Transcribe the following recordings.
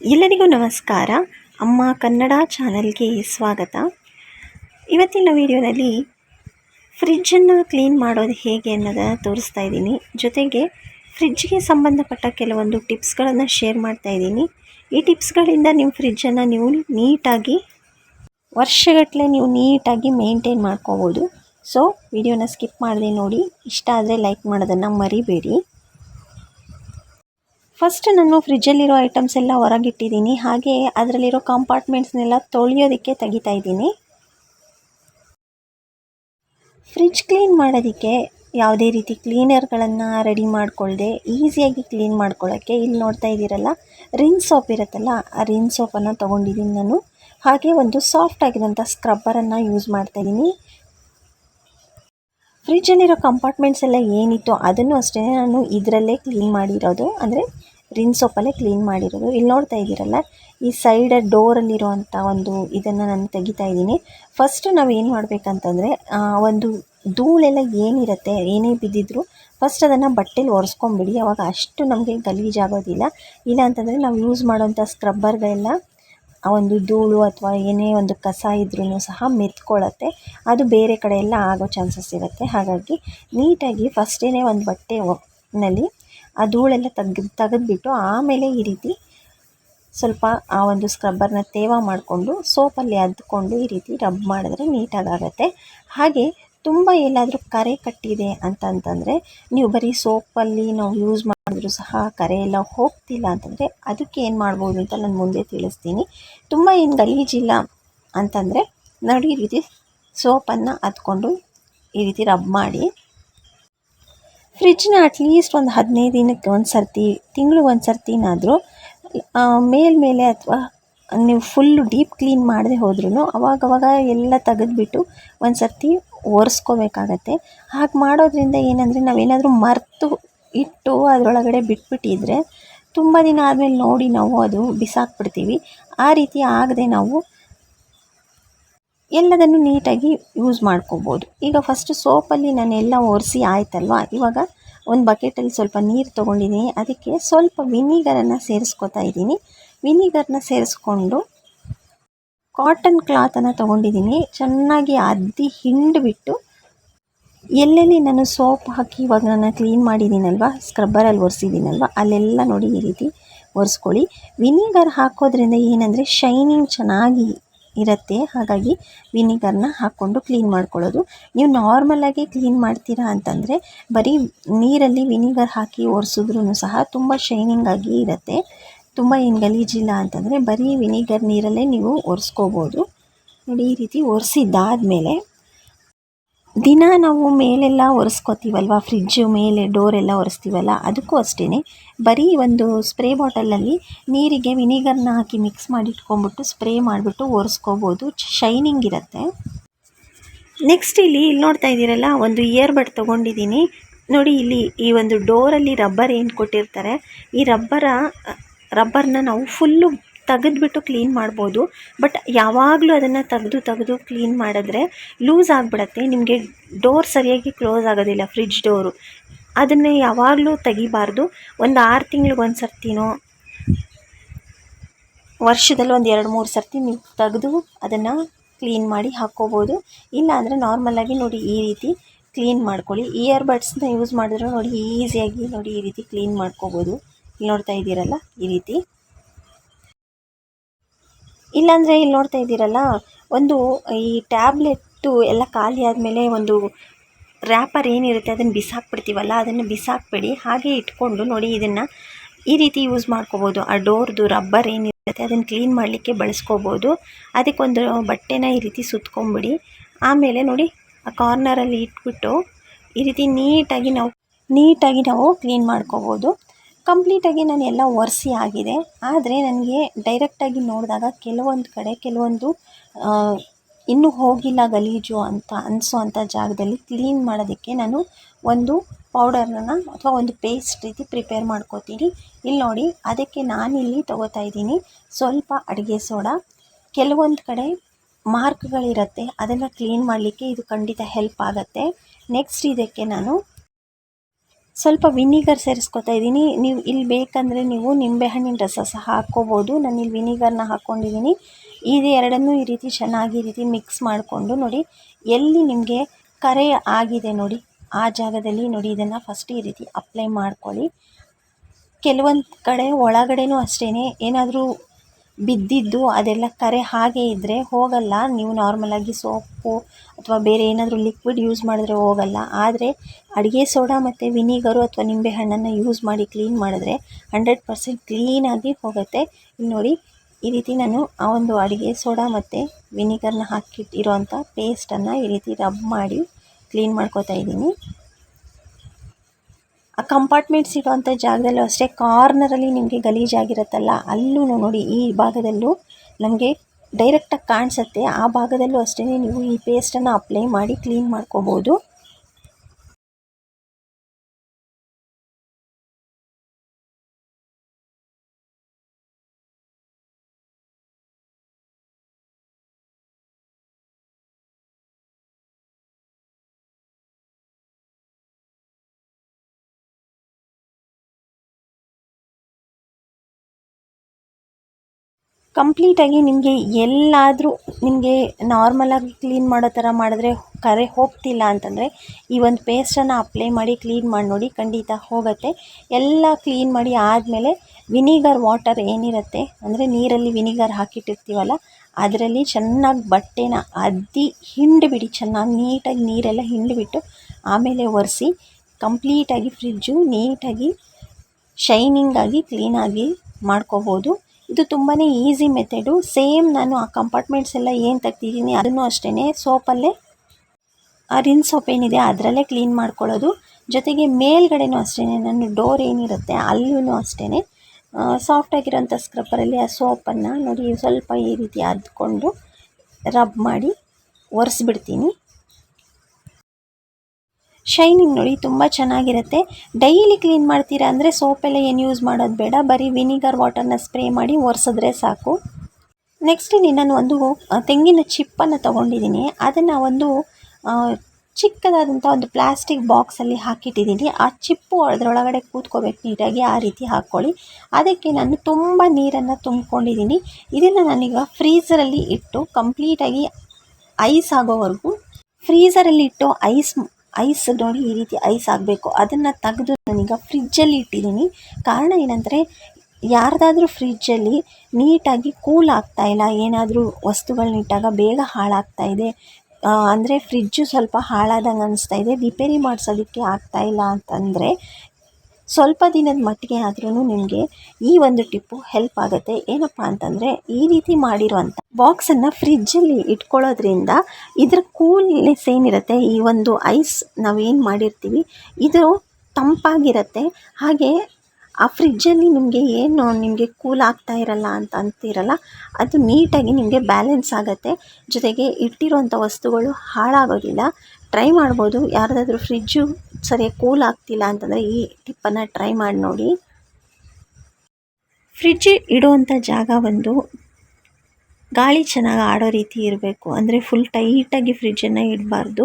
ಎಲ್ಲರಿಗೂ ನಮಸ್ಕಾರ. ಅಮ್ಮ ಕನ್ನಡ ಚಾನಲ್ಗೆ ಸ್ವಾಗತ. ಇವತ್ತಿನ ವಿಡಿಯೋದಲ್ಲಿ ಫ್ರಿಜ್ಜನ್ನು ಕ್ಲೀನ್ ಮಾಡೋದು ಹೇಗೆ ಅನ್ನೋದನ್ನು ತೋರಿಸ್ತಾ ಇದ್ದೀನಿ. ಜೊತೆಗೆ ಫ್ರಿಜ್ಗೆ ಸಂಬಂಧಪಟ್ಟ ಕೆಲವೊಂದು ಟಿಪ್ಸ್ಗಳನ್ನು ಶೇರ್ ಮಾಡ್ತಾ ಇದ್ದೀನಿ. ಈ ಟಿಪ್ಸ್ಗಳಿಂದ ನಿಮ್ಮ ಫ್ರಿಜ್ಜನ್ನು ನೀವು ನೀಟಾಗಿ ವರ್ಷಗಟ್ಟಲೆ ನೀವು ನೀಟಾಗಿ ಮೇಂಟೈನ್ ಮಾಡ್ಕೋಬೋದು. ಸೊ, ವಿಡಿಯೋನ ಸ್ಕಿಪ್ ಮಾಡದೆ ನೋಡಿ. ಇಷ್ಟ ಆದರೆ ಲೈಕ್ ಮಾಡೋದನ್ನು ಮರಿಬೇಡಿ. ಫಸ್ಟ್ ನಾನು ಫ್ರಿಜ್ಜಲ್ಲಿರೋ ಐಟಮ್ಸ್ ಎಲ್ಲ ಹೊರಗಿಟ್ಟಿದ್ದೀನಿ. ಹಾಗೆ ಅದರಲ್ಲಿರೋ ಕಂಪಾರ್ಟ್ಮೆಂಟ್ಸ್ನೆಲ್ಲ ತೊಳೆಯೋದಕ್ಕೆ ತೆಗಿತಾ ಇದ್ದೀನಿ. ಫ್ರಿಜ್ ಕ್ಲೀನ್ ಮಾಡೋದಕ್ಕೆ ಯಾವುದೇ ರೀತಿ ಕ್ಲೀನರ್ಗಳನ್ನು ರೆಡಿ ಮಾಡ್ಕೊಳ್ಳದೆ ಈಸಿಯಾಗಿ ಕ್ಲೀನ್ ಮಾಡ್ಕೊಳ್ಳೋಕ್ಕೆ ಇಲ್ಲಿ ನೋಡ್ತಾ ಇದ್ದೀರಲ್ಲ ರಿನ್ ಸೋಪ್ ಇರುತ್ತಲ್ಲ, ಆ ರಿನ್ ಸೋಪನ್ನು ತೊಗೊಂಡಿದ್ದೀನಿ ನಾನು. ಹಾಗೆ ಒಂದು ಸಾಫ್ಟ್ ಆಗಿರೋಂಥ ಸ್ಕ್ರಬ್ಬರನ್ನು ಯೂಸ್ ಮಾಡ್ತಾ ಇದ್ದೀನಿ. ಫ್ರಿಜ್ಜಲ್ಲಿರೋ ಕಂಪಾರ್ಟ್ಮೆಂಟ್ಸ್ ಎಲ್ಲ ಏನಿತ್ತು ಅದನ್ನು ಅಷ್ಟೇ ನಾನು ಇದರಲ್ಲೇ ಕ್ಲೀನ್ ಮಾಡಿರೋದು. ಅಂದರೆ ರಿನ್ ಸೋಪಲ್ಲೇ ಕ್ಲೀನ್ ಮಾಡಿರೋದು. ಇಲ್ಲಿ ನೋಡ್ತಾ ಇದ್ದೀರಲ್ಲ, ಈ ಸೈಡ್ ಡೋರಲ್ಲಿರುವಂಥ ಒಂದು ಇದನ್ನು ನಾನು ತೆಗಿತಾ ಇದ್ದೀನಿ. ಫಸ್ಟ್ ನಾವು ಏನು ಮಾಡಬೇಕಂತಂದರೆ ಒಂದು ಧೂಳೆಲ್ಲ ಏನಿರುತ್ತೆ, ಏನೇ ಬಿದ್ದಿದ್ರು ಫಸ್ಟ್ ಅದನ್ನು ಬಟ್ಟೆಲಿ ಒರೆಸ್ಕೊಂಬಿಡಿ. ಅವಾಗ ಅಷ್ಟು ನಮಗೆ ಗಲೀಜಾಗೋದಿಲ್ಲ ಇಲ್ಲ ಅಂತಂದರೆ ನಾವು ಯೂಸ್ ಮಾಡೋಂಥ ಸ್ಕ್ರಬ್ಬರ್ಗಳೆಲ್ಲ ಆ, ಒಂದು ಧೂಳು ಅಥವಾ ಏನೇ ಒಂದು ಕಸ ಇದ್ರೂ ಸಹ ಮೆತ್ಕೊಳ್ಳುತ್ತೆ ಅದು ಬೇರೆ ಕಡೆ ಎಲ್ಲ ಆಗೋ ಚಾನ್ಸಸ್ ಇರುತ್ತೆ. ಹಾಗಾಗಿ ನೀಟಾಗಿ ಫಸ್ಟೇ ಒಂದು ಬಟ್ಟೆ ನಲ್ಲಿ ಆ ಧೂಳೆಲ್ಲ ತೆಗ್ದು, ತೆಗೆದ್ಬಿಟ್ಟು ಆಮೇಲೆ ಈ ರೀತಿ ಸ್ವಲ್ಪ ಆ ಒಂದು ಸ್ಕ್ರಬ್ಬರ್ನ ತೇವ ಮಾಡಿಕೊಂಡು ಸೋಪಲ್ಲಿ ಅದ್ಕೊಂಡು ಈ ರೀತಿ ರಬ್ ಮಾಡಿದ್ರೆ ನೀಟಾಗಿ ಆಗುತ್ತೆ ಹಾಗೆ ತುಂಬ ಎಲ್ಲಾದರೂ ಕರೆ ಕಟ್ಟಿದೆ ಅಂತಂತಂದರೆ ನೀವು ಬರೀ ಸೋಪಲ್ಲಿ ನಾವು ಯೂಸ್ ಮಾಡಿದ್ರೂ ಸಹ ಕರೆ ಎಲ್ಲ ಹೋಗ್ತಿಲ್ಲ ಅಂತಂದರೆ ಅದಕ್ಕೆ ಏನು ಮಾಡ್ಬೋದು ಅಂತ ನಾನು ಮುಂದೆ ತಿಳಿಸ್ತೀನಿ. ತುಂಬ ಏನು ಗಲೀಜಿಲ್ಲ ಅಂತಂದರೆ ನೋಡಿ ಈ ರೀತಿ ಸೋಪನ್ನು ಅದ್ಕೊಂಡು ಈ ರೀತಿ ರಬ್ ಮಾಡಿ ಫ್ರಿಜ್ನ ಅಟ್ಲೀಸ್ಟ್ ಒಂದು ಹದಿನೈದು ದಿನಕ್ಕೆ ಒಂದು ಸರ್ತಿ ತಿಂಗಳಿಗೆ ಒಂದು ಸರ್ತಿನಾದರೂ ಮೇಲ್ಮೇಲೆ ಅಥವಾ ನೀವು ಫುಲ್ಲು ಡೀಪ್ ಕ್ಲೀನ್ ಮಾಡದೆ ಹೋದ್ರೂ ಅವಾಗವಾಗ ಎಲ್ಲ ತೆಗೆದ್ಬಿಟ್ಟು ಒಂದು ಸರ್ತಿ ಒರೆಸ್ಕೋಬೇಕಾಗತ್ತೆ. ಹಾಗೆ ಮಾಡೋದ್ರಿಂದ ಏನಂದರೆ ನಾವೇನಾದರೂ ಮರೆತು ಇಟ್ಟು ಅದರೊಳಗಡೆ ಬಿಟ್ಬಿಟ್ಟಿದ್ರೆ, ತುಂಬ ದಿನ ಆದಮೇಲೆ ನೋಡಿ ನಾವು ಅದು ಬಿಸಾಕ್ಬಿಡ್ತೀವಿ. ಆ ರೀತಿ ಆಗದೆ ನಾವು ಎಲ್ಲದನ್ನು ನೀಟಾಗಿ ಯೂಸ್ ಮಾಡ್ಕೋಬೋದು. ಈಗ ಫಸ್ಟು ಸೋಪಲ್ಲಿ ನಾನು ಎಲ್ಲ ಒರೆಸಿ ಆಯ್ತಲ್ವಾ? ಇವಾಗ ಒಂದು ಬಕೆಟಲ್ಲಿ ಸ್ವಲ್ಪ ನೀರು ತೊಗೊಂಡಿದ್ದೀನಿ ಅದಕ್ಕೆ ಸ್ವಲ್ಪ ವಿನಿಗರನ್ನು ಸೇರಿಸ್ಕೊತಾ ಇದ್ದೀನಿ. ವಿನಿಗರ್ನ ಸೇರಿಸ್ಕೊಂಡು ಕಾಟನ್ ಕ್ಲಾತನ್ನು ತೊಗೊಂಡಿದ್ದೀನಿ ಚೆನ್ನಾಗಿ ಅದ್ದಿ ಹಿಂಡಿಬಿಟ್ಟು ಎಲ್ಲೆಲ್ಲಿ ನಾನು ಸೋಪ್ ಹಾಕಿ ಇವಾಗ ನಾನು ಕ್ಲೀನ್ ಮಾಡಿದ್ದೀನಲ್ವ ಸ್ಕ್ರಬ್ಬರಲ್ಲಿ ಒರೆಸಿದ್ದೀನಲ್ವ ಅಲ್ಲೆಲ್ಲ ನೋಡಿ ಈ ರೀತಿ ಒರೆಸ್ಕೊಳ್ಳಿ. ವಿನಿಗರ್ ಹಾಕೋದ್ರಿಂದ ಏನಂದರೆ ಶೈನಿಂಗ್ ಚೆನ್ನಾಗಿ ಇರುತ್ತೆ. ಹಾಗಾಗಿ ವಿನಿಗರ್ನ ಹಾಕ್ಕೊಂಡು ಕ್ಲೀನ್ ಮಾಡ್ಕೊಳ್ಳೋದು. ನೀವು ನಾರ್ಮಲಾಗಿ ಕ್ಲೀನ್ ಮಾಡ್ತೀರಾ ಅಂತಂದರೆ ಬರೀ ನೀರಲ್ಲಿ ವಿನಿಗರ್ ಹಾಕಿ ಒರೆಸಿದ್ರೂ ಸಹ ತುಂಬ ಶೈನಿಂಗ್ ಆಗಿ ಇರುತ್ತೆ. ತುಂಬ ಏನು ಗಲೀಜಿಲ್ಲ ಅಂತಂದರೆ ಬರೀ ವಿನಿಗರ್ ನೀರಲ್ಲೇ ನೀವು ಒರೆಸ್ಕೋಬೋದು. ನೋಡಿ ಈ ರೀತಿ ಒರೆಸಿದ್ದಾದಮೇಲೆ ದಿನ ನಾವು ಮೇಲೆಲ್ಲ ಒರೆಸ್ಕೋತೀವಲ್ವ? ಫ್ರಿಜ್ಜು ಮೇಲೆ ಡೋರೆಲ್ಲ ಒರೆಸ್ತೀವಲ್ಲ? ಅದಕ್ಕೂ ಅಷ್ಟೇ ಬರೀ ಒಂದು ಸ್ಪ್ರೇ ಬಾಟಲಲ್ಲಿ ನೀರಿಗೆ ವಿನಿಗರ್ನ ಹಾಕಿ ಮಿಕ್ಸ್ ಮಾಡಿ ಇಟ್ಕೊಂಡ್ಬಿಟ್ಟು ಸ್ಪ್ರೇ ಮಾಡಿಬಿಟ್ಟು ಒರೆಸ್ಕೋಬೋದು. ಶೈನಿಂಗ್ ಇರುತ್ತೆ. ನೆಕ್ಸ್ಟ್ ಇಲ್ಲಿ ಇಲ್ಲಿ ನೋಡ್ತಾ ಇದ್ದೀರಲ್ಲ, ಒಂದು ಇಯರ್ ಬಡ್ ತೊಗೊಂಡಿದ್ದೀನಿ. ನೋಡಿ ಇಲ್ಲಿ ಈ ಒಂದು ಡೋರಲ್ಲಿ ರಬ್ಬರ್ ಏನು ಕೊಟ್ಟಿರ್ತಾರೆ? ಈ ರಬ್ಬರ ರಬ್ಬರ್ನ ನಾವು ಫುಲ್ಲು ತೆಗೆದ್ಬಿಟ್ಟು ಕ್ಲೀನ್ ಮಾಡ್ಬೋದು. ಬಟ್ ಯಾವಾಗಲೂ ಅದನ್ನು ತೆಗೆದು ತೆಗೆದು ಕ್ಲೀನ್ ಮಾಡಿದ್ರೆ ಲೂಸ್ ಆಗಿಬಿಡತ್ತೆ. ನಿಮಗೆ ಡೋರ್ ಸರಿಯಾಗಿ ಕ್ಲೋಸ್ ಆಗೋದಿಲ್ಲ ಫ್ರಿಜ್ ಡೋರು ಅದನ್ನು ಯಾವಾಗಲೂ ತೆಗಿಬಾರ್ದು. ಒಂದು ಆರು ತಿಂಗ್ಳಿಗೆ ಒಂದು ಸರ್ತಿನೋ, ವರ್ಷದಲ್ಲಿ ಒಂದು ಎರಡು ಮೂರು ಸರ್ತಿ ನೀವು ತೆಗೆದು ಅದನ್ನು ಕ್ಲೀನ್ ಮಾಡಿ ಹಾಕ್ಕೋಬೋದು. ಇಲ್ಲ ಅಂದರೆ ನಾರ್ಮಲಾಗಿ ನೋಡಿ ಈ ರೀತಿ ಕ್ಲೀನ್ ಮಾಡ್ಕೊಳ್ಳಿ. ಇಯರ್ ಬಡ್ಸ್ನ ಯೂಸ್ ಮಾಡಿದ್ರೆ ನೋಡಿ ಈಸಿಯಾಗಿ ನೋಡಿ ಈ ರೀತಿ ಕ್ಲೀನ್ ಮಾಡ್ಕೋಬೋದು. ಇಲ್ಲಿ ನೋಡ್ತಾ ಇದ್ದೀರಲ್ಲ ಈ ರೀತಿ. ಇಲ್ಲಾಂದರೆ ಇಲ್ಲಿ ನೋಡ್ತಾ ಇದ್ದೀರಲ್ಲ, ಒಂದು ಈ ಟ್ಯಾಬ್ಲೆಟ್ಟು ಎಲ್ಲ ಖಾಲಿ ಆದಮೇಲೆ ಒಂದು ರ್ಯಾಪರ್ ಏನಿರುತ್ತೆ ಅದನ್ನು ಬಿಸಾಕ್ಬಿಡ್ತೀವಲ್ಲ, ಅದನ್ನು ಬಿಸಾಕಬೇಡಿ. ಹಾಗೆ ಇಟ್ಕೊಂಡು ನೋಡಿ ಇದನ್ನು ಈ ರೀತಿ ಯೂಸ್ ಮಾಡ್ಕೋಬೋದು. ಆ ಡೋರ್ದು ರಬ್ಬರ್ ಏನಿರುತ್ತೆ ಅದನ್ನು ಕ್ಲೀನ್ ಮಾಡಲಿಕ್ಕೆ ಬಳಸ್ಕೋಬೋದು. ಅದಕ್ಕೊಂದು ಬಟ್ಟೆನ ಈ ರೀತಿ ಸುತ್ಕೊಂಬಿಡಿ. ಆಮೇಲೆ ನೋಡಿ ಆ ಕಾರ್ನರಲ್ಲಿ ಇಟ್ಬಿಟ್ಟು ಈ ರೀತಿ ನೀಟಾಗಿ ನಾವು ನೀಟಾಗಿ ನಾವು ಕ್ಲೀನ್ ಮಾಡ್ಕೋಬೋದು. ಕಂಪ್ಲೀಟಾಗಿ ನಾನು ಎಲ್ಲ ಒರೆಸಿ ಆಗಿದೆ. ಆದರೆ ನನಗೆ ಡೈರೆಕ್ಟಾಗಿ ನೋಡಿದಾಗ ಕೆಲವೊಂದು ಕಡೆ ಕೆಲವೊಂದು ಇನ್ನೂ ಹೋಗಿಲ್ಲ ಗಲೀಜು ಅಂತ ಅನಿಸೋ ಅಂಥ ಜಾಗದಲ್ಲಿ ಕ್ಲೀನ್ ಮಾಡೋದಕ್ಕೆ ನಾನು ಒಂದು ಪೌಡರನ್ನು ಅಥವಾ ಒಂದು ಪೇಸ್ಟ್ ರೀತಿ ಪ್ರಿಪೇರ್ ಮಾಡ್ಕೋತೀನಿ. ಇಲ್ಲಿ ನೋಡಿ, ಅದಕ್ಕೆ ನಾನಿಲ್ಲಿ ತೊಗೋತಾ ಇದ್ದೀನಿ ಸ್ವಲ್ಪ ಅಡುಗೆ ಸೋಡಾ. ಕೆಲವೊಂದು ಕಡೆ ಮಾರ್ಕ್ಗಳಿರುತ್ತೆ ಅದನ್ನು ಕ್ಲೀನ್ ಮಾಡಲಿಕ್ಕೆ ಇದು ಖಂಡಿತ ಹೆಲ್ಪ್ ಆಗುತ್ತೆ. ನೆಕ್ಸ್ಟ್ ಇದಕ್ಕೆ ನಾನು ಸ್ವಲ್ಪ ವಿನಿಗರ್ ಸೇರಿಸ್ಕೊತಾ ಇದ್ದೀನಿ. ನೀವು ಇಲ್ಲಿ ಬೇಕಂದರೆ ನೀವು ನಿಂಬೆಹಣ್ಣಿನ ರಸ ಸಹ ಹಾಕ್ಕೋಬೋದು. ನಾನು ಇಲ್ಲಿ ವಿನಿಗರ್ನ ಹಾಕ್ಕೊಂಡಿದ್ದೀನಿ. ಇದು ಎರಡನ್ನೂ ಈ ರೀತಿ ಚೆನ್ನಾಗಿ ಈ ರೀತಿ ಮಿಕ್ಸ್ ಮಾಡಿಕೊಂಡು ನೋಡಿ, ಎಲ್ಲಿ ನಿಮಗೆ ಕರೆ ಆಗಿದೆ ನೋಡಿ, ಆ ಜಾಗದಲ್ಲಿ ನೋಡಿ, ಇದನ್ನು ಫಸ್ಟ್ ಈ ರೀತಿ ಅಪ್ಲೈ ಮಾಡ್ಕೊಳ್ಳಿ. ಕೆಲವೊಂದು ಕಡೆ ಒಳಗಡೆನೂ ಅಷ್ಟೇ ಏನಾದರೂ ಬಿದ್ದಿದ್ದು ಅದೆಲ್ಲ ಕರೆ ಹಾಗೆ ಇದ್ದರೆ ಹೋಗಲ್ಲ. ನೀವು ನಾರ್ಮಲಾಗಿ ಸೋಪು ಅಥವಾ ಬೇರೆ ಏನಾದರೂ ಲಿಕ್ವಿಡ್ ಯೂಸ್ ಮಾಡಿದ್ರೆ ಹೋಗಲ್ಲ. ಆದರೆ ಅಡುಗೆ ಸೋಡಾ ಮತ್ತು ವಿನಿಗರು ಅಥವಾ ನಿಂಬೆ ಹಣ್ಣನ್ನು ಯೂಸ್ ಮಾಡಿ ಕ್ಲೀನ್ ಮಾಡಿದ್ರೆ ಹಂಡ್ರೆಡ್ ಪರ್ಸೆಂಟ್ ಕ್ಲೀನಾಗಿ ಹೋಗುತ್ತೆ. ಇಲ್ಲಿ ನೋಡಿ, ಈ ರೀತಿ ನಾನು ಆ ಒಂದು ಅಡುಗೆ ಸೋಡಾ ಮತ್ತು ವಿನಿಗರ್ನ ಹಾಕಿಟ್ಟಿರೋಂಥ ಪೇಸ್ಟನ್ನು ಈ ರೀತಿ ರಬ್ ಮಾಡಿ ಕ್ಲೀನ್ ಮಾಡ್ಕೋತಾ ಇದ್ದೀನಿ. ಆ ಕಂಪಾರ್ಟ್ಮೆಂಟ್ಸ್ ಇರುವಂಥ ಜಾಗದಲ್ಲೂ ಅಷ್ಟೇ ಕಾರ್ನರಲ್ಲಿ ನಿಮಗೆ ಗಲೀಜಾಗಿರುತ್ತಲ್ಲ, ಅಲ್ಲೂ ನೋಡಿ ಈ ಭಾಗದಲ್ಲೂ ನಮಗೆ ಡೈರೆಕ್ಟಾಗಿ ಕಾಣಿಸುತ್ತೆ. ಆ ಭಾಗದಲ್ಲೂ ಅಷ್ಟೇ ನೀವು ಈ ಪೇಸ್ಟನ್ನು ಅಪ್ಲೈ ಮಾಡಿ ಕ್ಲೀನ್ ಮಾಡ್ಕೋಬೋದು. ಕಂಪ್ಲೀಟಾಗಿ ನಿಮಗೆ ಎಲ್ಲಾದರೂ ನಿಮಗೆ ನಾರ್ಮಲಾಗಿ ಕ್ಲೀನ್ ಮಾಡೋ ಥರ ಮಾಡಿದ್ರೆ ಕರೆ ಹೋಗ್ತಿಲ್ಲ ಅಂತಂದರೆ ಈ ಒಂದು ಪೇಸ್ಟನ್ನು ಅಪ್ಲೈ ಮಾಡಿ ಕ್ಲೀನ್ ಮಾಡಿ ನೋಡಿ ಖಂಡಿತ ಹೋಗುತ್ತೆ. ಎಲ್ಲ ಕ್ಲೀನ್ ಮಾಡಿ ಆದಮೇಲೆ ವಿನಿಗರ್ ವಾಟರ್ ಏನಿರುತ್ತೆ ಅಂದರೆ ನೀರಲ್ಲಿ ವಿನಿಗರ್ ಹಾಕಿಟ್ಟಿರ್ತೀವಲ್ಲ, ಅದರಲ್ಲಿ ಚೆನ್ನಾಗಿ ಬಟ್ಟೆನ ಅದ್ದಿ ಹಿಂಡಿಬಿಡಿ, ಚೆನ್ನಾಗಿ ನೀಟಾಗಿ ನೀರೆಲ್ಲ ಹಿಂಡಿಬಿಟ್ಟು ಆಮೇಲೆ ಒರೆಸಿ ಕಂಪ್ಲೀಟಾಗಿ ಫ್ರಿಜ್ಜು ನೀಟಾಗಿ ಶೈನಿಂಗಾಗಿ ಕ್ಲೀನಾಗಿ ಮಾಡ್ಕೋಬೋದು. ಇದು ತುಂಬಾ ಈಸಿ ಮೆಥಡು. ಸೇಮ್ ನಾನು ಆ ಕಂಪಾರ್ಟ್ಮೆಂಟ್ಸ್ ಎಲ್ಲ ಏನು ತೆಗ್ದಿದ್ದೀನಿ ಅದನ್ನು ಅಷ್ಟೇ ಸೋಪಲ್ಲೇ, ಆ ರಿನ್ ಸೋಪ್ ಏನಿದೆ ಅದರಲ್ಲೇ ಕ್ಲೀನ್ ಮಾಡ್ಕೊಳ್ಳೋದು. ಜೊತೆಗೆ ಮೇಲ್ಗಡೆನೂ ಅಷ್ಟೇ ನಾನು ಡೋರ್ ಏನಿರುತ್ತೆ ಅಲ್ಲೂ ಅಷ್ಟೇ ಸಾಫ್ಟಾಗಿರೋಂಥ ಸ್ಕ್ರಬ್ಬರಲ್ಲಿ ಆ ಸೋಪನ್ನು ನೋಡಿ, ಸ್ವಲ್ಪ ಈ ರೀತಿ ಅದ್ಕೊಂಡು ರಬ್ ಮಾಡಿ ಒರೆಸ್ಬಿಡ್ತೀನಿ. ಶೈನಿಂಗ್ ನೋಡಿ ತುಂಬ ಚೆನ್ನಾಗಿರುತ್ತೆ. ಡೈಲಿ ಕ್ಲೀನ್ ಮಾಡ್ತೀರಾ ಅಂದರೆ ಸೋಪೆಲ್ಲ ಏನು ಯೂಸ್ ಮಾಡೋದು ಬೇಡ. ಬರೀ ವಿನಿಗರ್ ವಾಟರ್ನ ಸ್ಪ್ರೇ ಮಾಡಿ ಒರೆಸಿದ್ರೆ ಸಾಕು. ನೆಕ್ಸ್ಟ್ ಇಲ್ಲಿ ನಾನು ಒಂದು ತೆಂಗಿನ ಚಿಪ್ಪನ್ನು ತೊಗೊಂಡಿದ್ದೀನಿ. ಅದನ್ನು ಒಂದು ಚಿಕ್ಕದಾದಂಥ ಒಂದು ಪ್ಲಾಸ್ಟಿಕ್ ಬಾಕ್ಸಲ್ಲಿ ಹಾಕಿಟ್ಟಿದ್ದೀನಿ. ಆ ಚಿಪ್ಪು ಅದರೊಳಗಡೆ ಕೂತ್ಕೋಬೇಕು ನೀಟಾಗಿ, ಆ ರೀತಿ ಹಾಕ್ಕೊಳ್ಳಿ. ಅದಕ್ಕೆ ನಾನು ತುಂಬ ನೀರನ್ನು ತುಂಬ್ಕೊಂಡಿದ್ದೀನಿ. ಇದನ್ನು ನಾನೀಗ ಫ್ರೀಸರಲ್ಲಿ ಇಟ್ಟು ಕಂಪ್ಲೀಟಾಗಿ ಐಸ್ ಆಗೋವರೆಗೂ ಫ್ರೀಝರಲ್ಲಿ ಇಟ್ಟು ಐಸ್ ಐಸ್ ನೋಡಿ ಈ ರೀತಿ ಐಸ್ ಆಗಬೇಕು ಅದನ್ನು ತೆಗೆದು ನಾನೀಗ ಫ್ರಿಜ್ಜಲ್ಲಿ ಇಟ್ಟಿದ್ದೀನಿ ಕಾರಣ ಏನಂದರೆ, ಯಾರ್ದಾದ್ರೂ ಫ್ರಿಜ್ಜಲ್ಲಿ ನೀಟಾಗಿ ಕೂಲ್ ಆಗ್ತಾ ಇಲ್ಲ, ಏನಾದರೂ ವಸ್ತುಗಳನ್ನಿಟ್ಟಾಗ ಬೇಗ ಹಾಳಾಗ್ತಾ ಇದೆ ಅಂದರೆ ಫ್ರಿಜ್ಜು ಸ್ವಲ್ಪ ಹಾಳಾದಂಗೆ ಅನಿಸ್ತಾ ಇದೆ, ರಿಪೇರಿ ಮಾಡಿಸೋದಕ್ಕೆ ಇಲ್ಲ ಅಂತಂದರೆ ಸ್ವಲ್ಪ ದಿನದ ಮಟ್ಟಿಗೆ ಆದ್ರೂ ನಿಮಗೆ ಈ ಒಂದು ಟಿಪ್ಪು ಹೆಲ್ಪ್ ಆಗುತ್ತೆ. ಏನಪ್ಪ ಅಂತಂದರೆ ಈ ರೀತಿ ಮಾಡಿರುವಂಥ ಬಾಕ್ಸನ್ನು ಫ್ರಿಜ್ಜಲ್ಲಿ ಇಟ್ಕೊಳ್ಳೋದ್ರಿಂದ ಇದರ ಕೂಲ್ನೆಸ್ ಏನಿರುತ್ತೆ ಈ ಒಂದು ಐಸ್ ನಾವೇನು ಮಾಡಿರ್ತೀವಿ, ಇದು ತಂಪಾಗಿರುತ್ತೆ. ಹಾಗೆ ಆ ಫ್ರಿಜ್ಜಲ್ಲಿ ನಿಮಗೆ ಏನು, ನಿಮಗೆ ಕೂಲ್ ಆಗ್ತಾ ಇರಲ್ಲ ಅಂತ ಅಂತೀರಲ್ಲ, ಅದು ನೀಟಾಗಿ ನಿಮಗೆ ಬ್ಯಾಲೆನ್ಸ್ ಆಗುತ್ತೆ. ಜೊತೆಗೆ ಇಟ್ಟಿರುವಂಥ ವಸ್ತುಗಳು ಹಾಳಾಗೋದಿಲ್ಲ. ಟ್ರೈ ಮಾಡ್ಬೋದು. ಯಾರ್ದಾದ್ರೂ ಫ್ರಿಜ್ಜು ಸರಿಯಾಗಿ ಕೂಲ್ ಆಗ್ತಿಲ್ಲ ಅಂತಂದರೆ ಈ ಟಿಪ್ಪನ್ನು ಟ್ರೈ ಮಾಡಿ ನೋಡಿ. ಫ್ರಿಜ್ ಇಡುವಂಥ ಜಾಗ ಒಂದು ಗಾಳಿ ಚೆನ್ನಾಗಿ ಆಡೋ ರೀತಿ ಇರಬೇಕು. ಅಂದರೆ ಫುಲ್ ಟೈಟಾಗಿ ಫ್ರಿಜ್ಜನ್ನು ಇಡಬಾರ್ದು.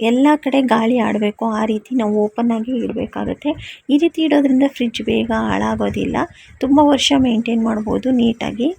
ಎಲ್ಲ ಕಡೆ ಗಾಳಿ ಆಡಬೇಕು, ಆ ರೀತಿ ನಾವು ಓಪನ್ ಆಗಿ ಇಡಬೇಕಾಗತ್ತೆ. ಈ ರೀತಿ ಇಡೋದ್ರಿಂದ ಫ್ರಿಜ್ ಬೇಗ ಹಾಳಾಗೋದಿಲ್ಲ. ತುಂಬ ವರ್ಷ ಮೇಂಟೈನ್ ಮಾಡ್ಬೋದು ನೀಟಾಗಿ.